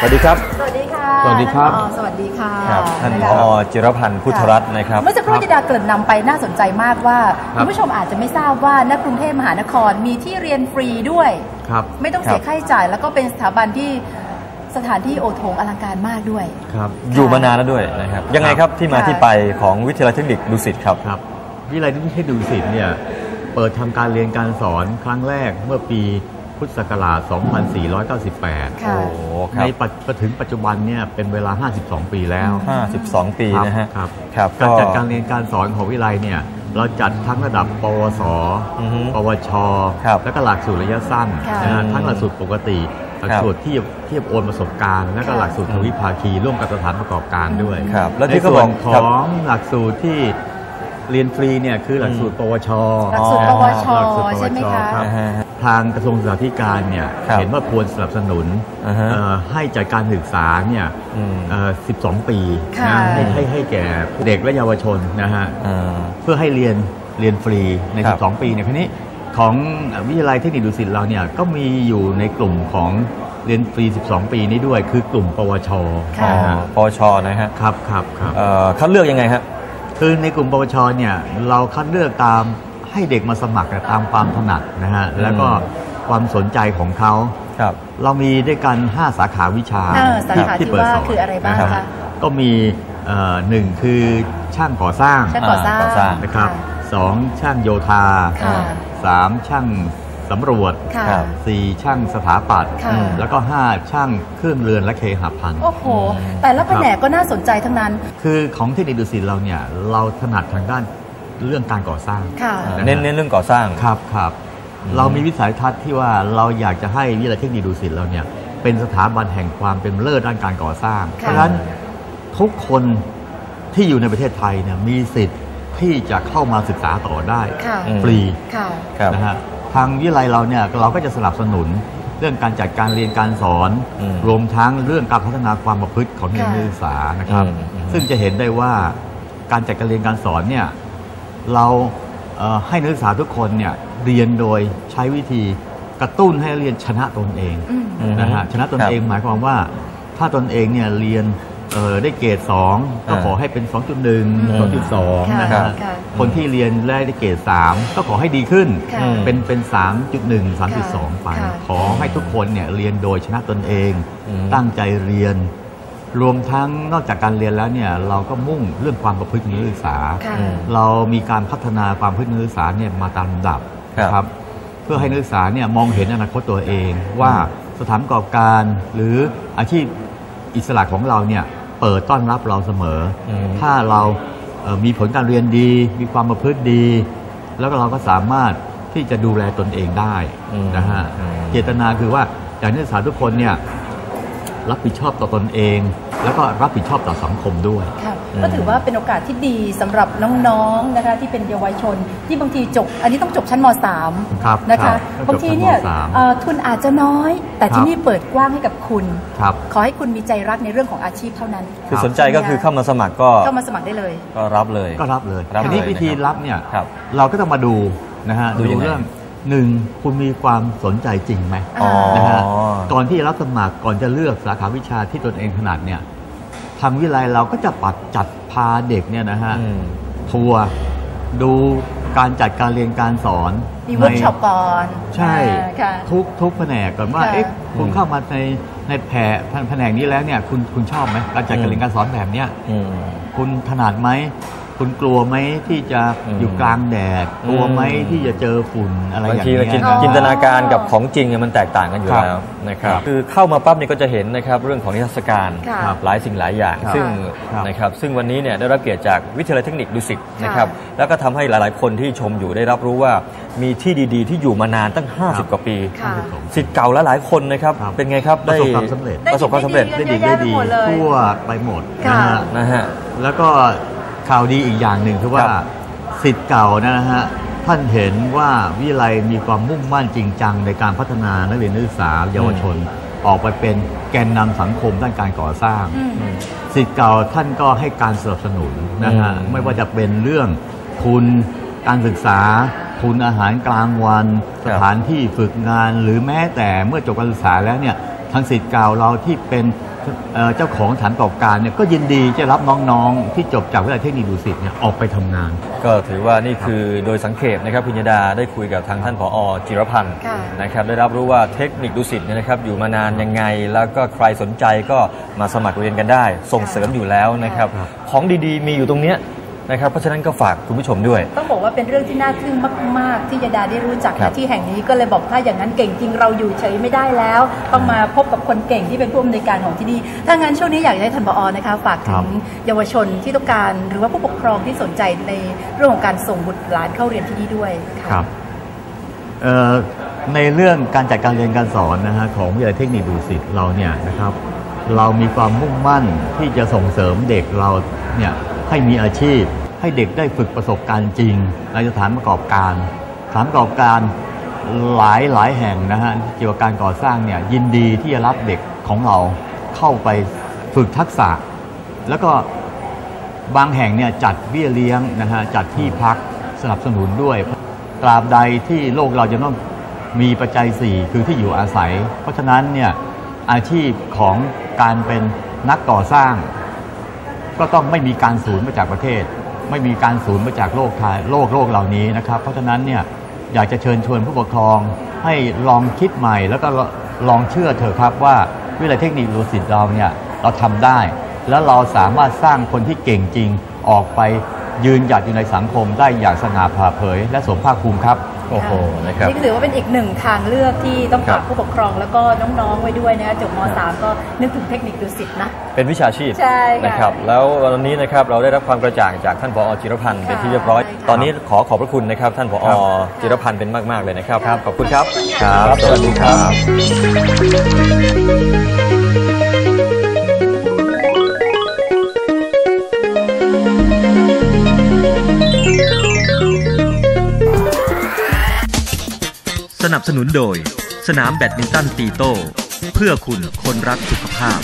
สวัสดีครับ สวัสดีค่ะสวัสดีครับท่านผอสวัสดีค่ะครับท่านนะผคะอจิรพันธ์พุทธรัตน์นะครับ เมื่อสักครู่จิดาเกริ่นนำไปน่าสนใจมากว่าครัคุบณผู้ชมอาจจะไม่ทราบว่าณกรุงเทพมหานครมีที่เรียนฟรีด้วยครับไม่ต้องเสียครับค่าใช้จ่าย แล้วก็เป็นสถาบันที่สถานที่โอโถงอลังการมากด้วยครับอยู่มานานแล้วด้วยนะครับ ยังไงครับที่มาค่ะที่ไปของวิทยาลัยเทคนิคดุสิตครับครับวิทยาลัยเทคนิคดุสิตเนี่ยเปิดทำการเรียนการสอนครั้งแรกเมื่อปี พุทธศักราช 2498 ค่ะ โอ้โหครัในบปัจจถึงปัจจุบันเนี่ยเป็นเวลา 52 ปีแล้ว 52 ปีนะฮะครับครับ การจัดการเรียนการสอนของวิทยาลัยเนี่ย เราจัดทั้งระดับ ปวส อือฮึปวช ครับแล้วก็หลักสูตรระยะสั้นค่ะ นะฮะทั้งหลักสูตรปกติ หลักสูตรที่เทียบโอนประสบการณ์ และก็ค่ะหลักสูตรทวิภาคีร่วมกับสถานประกอบการด้วยครับแล้วในที่เขาส่บวอนกขครับองหลักสูตรที่ เรียนฟรีเนี่ยคือหลักสูตรปวชหลักสูตรปวชหลักสูตรปวใช่ไหมคะรับอ่าฮะทางกระทรวงศึกษาธิการเนี่ยครับเห็นว่าควรสนับสนุนอ่าฮะเอ่อให้จัดการศึกษาเนี่ยอืม เอ่อ12 ปีค่ะ นะให้ให้ให้แก่เด็กและเยาวชนนะฮะ อ่า เพื่อให้เรียนเรียนฟรีใน ครับ12 ปีเนี่ยคราวนี้ของวิทยาลัยเทคนิคดุสิตเราเนี่ยก็มีอยู่ในกลุ่มของเรียนฟรี 12 ปีนี้ด้วย คือกลุ่มปวชค่ะ นะฮะปวชนะฮะครับครับครับ เอ่อคัดเลือกยังไงฮะ คือในกลุ่มปวชเนี่ยเราคัดเลือกตามให้เด็กมาสมัครตามความถนัดนะฮะแล้วก็ความสนใจของเขาครับเรามีด้วยกัน 5 สาขาวิชาเออสาขาที่ว่าคืออะไรบ้างนคะก็มีเอ่อหนึ่งคือช่างก่อสร้างช่างก่อสร้างก่อสร้างนะครับสองช่างโยธาค่ะสามช่าง สำรวจค่ะครับสี่ช่างสถาปัตย์ค่ะ แล้วก็ห้าช่างเครื่องเรือนและเคหพันธ์โอ้โห แต่ละแผนกก็น่าสนใจทั้งนั้น คือของเทคนิคดุสิตเราเนี่ยเราถนัดทางด้านเรื่องการก่อสร้างค่ะะฮะเน้นเน้นเรื่องก่อสร้าง ครับครับเรามีวิสัยทัศน์ที่ว่าเราอยากจะให้วิทยาลัยเทคนิคดุสิตเราเนี่ยเป็นสถาบันแห่งความเป็นเลิศด้านการก่อสร้าง เพราะฉะนั้นทุกคนที่อยู่ในประเทศไทยเนี่ยมีสิทธิ์ที่จะเข้ามาศึกษาต่อได้ค่ะอืมฟรีค่ะครับนะฮะ ทางวิทยาลัยเราเนี่ยเราก็จะสนับสนุนเรื่องการจัดการเรียนการสอนอืมรวมทั้งเรื่องการพัฒนาความประพฤติของนักค่ะศึกษานะครับอืมซึ่งจะเห็นได้ว่าการจัดการเรียนการสอนเนี่ยเราเอ่อให้นักศึกษาทุกคนเนี่ยเรียนโดยใช้วิธีกระตุ้นให้นักเรียนชนะตนเองอืมอืมนะฮะชนะตนครับเองหมายความว่าถ้าตนเองเนี่ยเรียนเอ่อ ได้เกรด2 ก็อ่าขอให้เป็น 2.1ค่ะ2.2 นะค่ะฮะค่ะคนที่เรียนได้เกรด3 ก็ขอให้ดีขึ้นค่ะเป็นเป็น 3.1 3.2 ไปค่ะขอให้ทุกคนเนี่ยเรียนโดยชนะตนเองอืมตั้งใจเรียน รวมทั้งนอกจากการเรียนแล้วเนี่ยเราก็มุ่งเรื่องความประพฤติของนักศึกษาค่ะอืมเรามีการพัฒนาความพฤตินักศึกษาเนี่ยมาตามลำดับครับนะครับ เพื่อให้นักศึกษาเนี่ยมองเห็นอนาคตตัวเองว่าสถานประกอบการหรืออาชีพอิสระของเราเนี่ย เปิดต้อนรับเราเสมออมถ้าเราเอ่อมีผลการเรียนดี มีความประพฤติดี แล้วก็เราก็สามารถที่จะดูแลตนเองได้อืมนะฮะอืมเจตนาคือว่าอยากให้นักศึกษาทุกคนเนี่ยรับผิดชอบต่อตนเอง แล้วก็รับผิดชอบต่อสังคมด้วยค่ะ ก็ถือว่าเป็นโอกาสที่ดีสำหรับน้องๆนะคะที่เป็นเยาวชน ที่บางทีจบ อันนี้ต้องจบชั้นม .3 ครับนะคะครับบางทีเนี่ยต้องจบชั้นมเอ่อทุนอาจจะน้อย แต่ครับที่นี่เปิดกว้างให้กับคุณครับขอให้คุณมีใจรักในเรื่องของอาชีพเท่านั้น คือสนใจก็คือเข้ามาสมัครก็เข้ามาสมัครได้เลย ก็รับเลยก็รับเลยรับทีนี้เลยวิธีนะครับรับเนี่ยครับเราก็ต้องมาดูนะฮะดูดูยังไงเรื่องหนึ่งคุณมีความสนใจจริงไหมอ๋อนะฮะก่อนที่จะรับสมัครก่อนจะเลือกสาขาวิชาที่ตนเองถนัดเนี่ย ทางวิทยาลัยเราก็จะปัดจัดพาเด็กเนี่ยนะฮะอืมทัวร์ดูการจัดการเรียนการสอนมีเวิร์กช็อปก่อนใช่อ่าค่ะทุกทุกแผนกก่อนว่าค่ะเอ๊ะคุณอืมเข้ามาในในแผนแผนกนี้แล้วเนี่ยคุณคุณชอบไหมการจัดการเรียนการสอนแบบเนี้ยอืมคุณถนัดไหม คุณกลัวไหมที่จะอืมอยู่กลางแดด กลัวไหมอืมที่จะเจอฝุ่นอะไรบางอย่างทีเงี้เราจินยอ๋อจินตนาการกับของจริงเนี่ยมันแตกต่างกันอยู่ครับแล้วนะครับครับคือเข้ามาปั๊บเนี่ยก็จะเห็นนะครับเรื่องของนิทรรศการค่ะหลายสิ่งหลายอย่างครับซึ่งครับนะครับซึ่งวันนี้เนี่ยได้รับเกียรติจากวิทยาลัยเทคนิคดุสิตค่ะนะครับแล้วก็ทำให้หลาย ๆ คนที่ชมอยู่ได้รับรู้ว่ามีที่ดีๆ ที่อยู่มานานตั้ง 50 กว่าปีค่ะสิทธิ์เก่าและหลายคนนะครับครับเป็นไงครับประสบความสำเร็จประสบความสำเร็จได้ได้ดีเยอะแยะได้ดีไปหมดเลยทั่วไปหมดค่ะนะฮะนะฮะแล้วก็ ข่าวดีอีกอย่างหนึ่งคือว่าครับสิทธิ์เก่านะฮะท่านเห็นว่าวิทยาลัยมีความมุ่งมั่นจริงจังในการพัฒนานักเรียนนักศึกษาเยาวชน ออกไปเป็นแกนนำสังคมด้านการก่อสร้าง อืม สิทธิ์เก่าท่านก็ให้การสนับสนุนนะฮะอืมไม่ว่าจะเป็นเรื่องทุนการศึกษา ทุนอาหารกลางวันคสรับถานที่ฝึกงานหรือแม้แต่เมื่อจบการศึกษาแล้วเนี่ยทางสิทธิ์เก่าเราที่เป็น เอ่อเจ้าของฐานประกอบการเนี่ยก็ยินดีจะรับน้องๆ ที่จบจากวิทยาลัยเทคนิคดุสิตเนี่ยออกไปทำงาน ก็ถือว่านี่คือโดยสังเขปนะครับพิญญาดาได้คุยกับทางท่านผอจิรพันธ์ค่ะนะครับได้รับรู้ว่าเทคนิคดุสิตเนี่ยนะครับอยู่มานานยังไง แล้วก็ใครสนใจก็มาสมัครเรียนกันได้ ส่งเสริมอยู่แล้วนะครับครับของดีๆ มีอยู่ตรงเนี้ย นะครับเพราะฉะนั้นก็ฝากคุณผู้ชมด้วย ต้องบอกว่าเป็นเรื่องที่น่าทึ่งมาก ๆ ที่ยาดาได้รู้จักครับที่แห่งนี้ก็เลยบอกถ้าอย่างนั้นเก่งจริงเราอยู่เฉยไม่ได้แล้ว ต้องมาพบกับคนเก่งที่เป็นผู้อำนวยการของที่นี่ถ้างั้นช่วงนี้อยากจะให้ท่านผอนะคะฝากถึครังบเยาวชนที่ต้องการ หรือว่าผู้ปกครองที่สนใจในเรื่องของการส่งบุตรหลานเข้าเรียนที่นี่ด้วยะครับเอ่อในเรื่องการจัดการเรียนการสอนนะฮะของวิทยาลัยเทคนิคดุสิตเราเนี่ยนะครับเรามีความมุ่งมั่นที่จะส่งเสริมเด็กเราเนี่ย ให้มีอาชีพ ให้เด็กได้ฝึกประสบการณ์จริงในสถานประกอบการสถานประกอบการหลายหลายแห่งนะฮะเกี่ยวกับการก่อสร้างเนี่ยยินดีที่จะรับเด็กของเราเข้าไปฝึกทักษะ แล้วก็บางแห่งเนี่ยจัดเบี้ยเลี้ยงนะฮะจัดที่พักสนับสนุนด้วยตราบใดที่โลกเราจะต้องมีปัจจัย 4 คือที่อยู่อาศัย เพราะฉะนั้นเนี่ยอาชีพของการเป็นนักก่อสร้าง ก็ต้องไม่มีการสูญมาจากประเทศ ไม่มีการสูญมาจากโลกไทยโลกโลกเหล่านี้นะครับ เพราะฉะนั้นเนี่ยอยากจะเชิญชวนผู้ปกครองให้ลองคิดใหม่ แล้วก็ลองเชื่อเถอะครับว่าวิทยาลัยเทคนิคดุสิตเราเนี่ยเราทำได้ แล้วเราสามารถสร้างคนที่เก่งจริงออกไปยืนหยัดอยู่ในสังคมได้อย่างสง่าผ่าเผย และสมภาคภูมิครับ โอ้โหนะครับนี่ก็ถือว่าเป็นอีกหนึ่งทางเลือกที่ต้องครัฝาบกผู้ปกครองแล้วก็น้องๆไว้ด้วยนะคะจบม .3 ก็นึกถึงเทคนิคดุสิตนะ เป็นวิชาชีพใช่ค่ะนะครับแล้ววันนี้นะครับเราได้รับความกระจ่างจากท่านผอจิรพันธ์เป็นที่เรียบร้อยใช่ค่ะตอนนี้ขอขอบพระคุณนะครับ ท่านผอจิรพันธ์เป็นมาก ๆ เลยนะครับครับขอบคุณครับ ครับ สวัสดีครับ นับสนุนโดย สนามแบดมินตันตีโต้ เพื่อคุณคนรักสุขภาพ